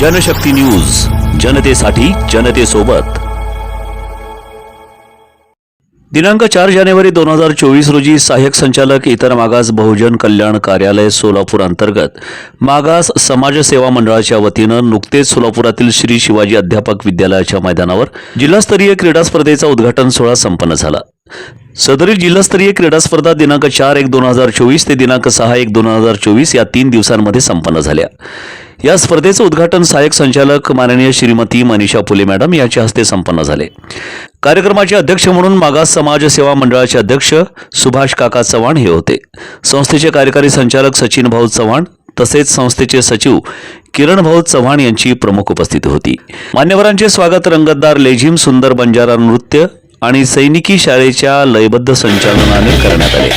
Janshakti news जनतेसाठी जनतेसोबत. दिनांक चार जानेवारी दोन हजार चोवीस रोजी सहाय्यक संचालक इतर मागास बहुजन कल्याण कार्यालय सोलापूर अंतर्गत मागास समाज सेवा मंडळाच्या वतीनं नुकतेच सोलापुरातील श्री शिवाजी अध्यापक विद्यालयाच्या मैदानावर जिल्हास्तरीय क्रीडा स्पर्धेचा उद्घाटन सोहळा संपन्न झाला. सदरील जिल्हास्तरीय क्रीडा स्पर्धा दिनांक चार एक दोन हजार चोवीस ते दिनांक सहा एक दोन हजार चोवीस या तीन दिवसांमध्ये संपन्न झाल्या. या स्पर्धेचं उद्घाटन सहाय्यक संचालक माननीय श्रीमती मनीषा फुले मॅडम यांच्या हस्ते संपन्न झाले. कार्यक्रमाचे अध्यक्ष म्हणून मागास समाज सेवा मंडळाचे अध्यक्ष सुभाष काका चव्हाण हे होते. संस्थेचे कार्यकारी संचालक सचिन भाऊ चव्हाण तसेच संस्थेचे सचिव किरण भाऊ चव्हाण यांची प्रमुख उपस्थिती होती. मान्यवरांचे स्वागत रंगतदार लेझिम सुंदर बंजारा नृत्य आणि सैनिकी शाळेच्या लयबद्ध संचालनाने करण्यात आले.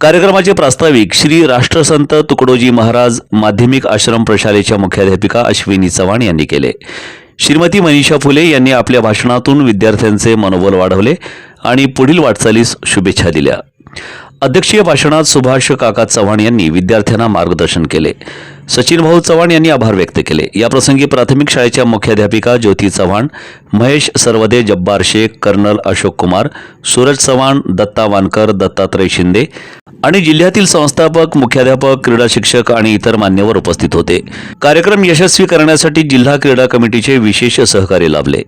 कार्यक्रमाचे प्रास्ताविक श्री राष्ट्रसंत तुकडोजी महाराज माध्यमिक आश्रम प्रशालेच्या मुख्याध्यापिका अश्विनी चव्हाण यांनी केले. श्रीमती मनीषा फुले यांनी आपल्या भाषणातून विद्यार्थ्यांचे मनोबल वाढवले आणि पुढील वाटचालीस शुभेच्छा दिल्या. अध्यक्षीय भाषणात सुभाष काका चव्हाण यांनी विद्यार्थ्यांना मार्गदर्शन केले. सचिन भाऊ चव्हाण यांनी आभार व्यक्त केले. याप्रसंगी प्राथमिक शाळेच्या मुख्याध्यापिका ज्योती चव्हाण महेश सरवदे जब्बार शेख कर्नल अशोक कुमार सूरज चव्हाण दत्ता वानकर दत्तात्रय शिंदे आणि जिल्ह्यातील संस्थापक मुख्याध्यापक क्रीडा शिक्षक आणि इतर मान्यवर उपस्थित होते. कार्यक्रम यशस्वी करण्यासाठी जिल्हा क्रीडा कमिटीचे विशेष सहकार्य लाभले.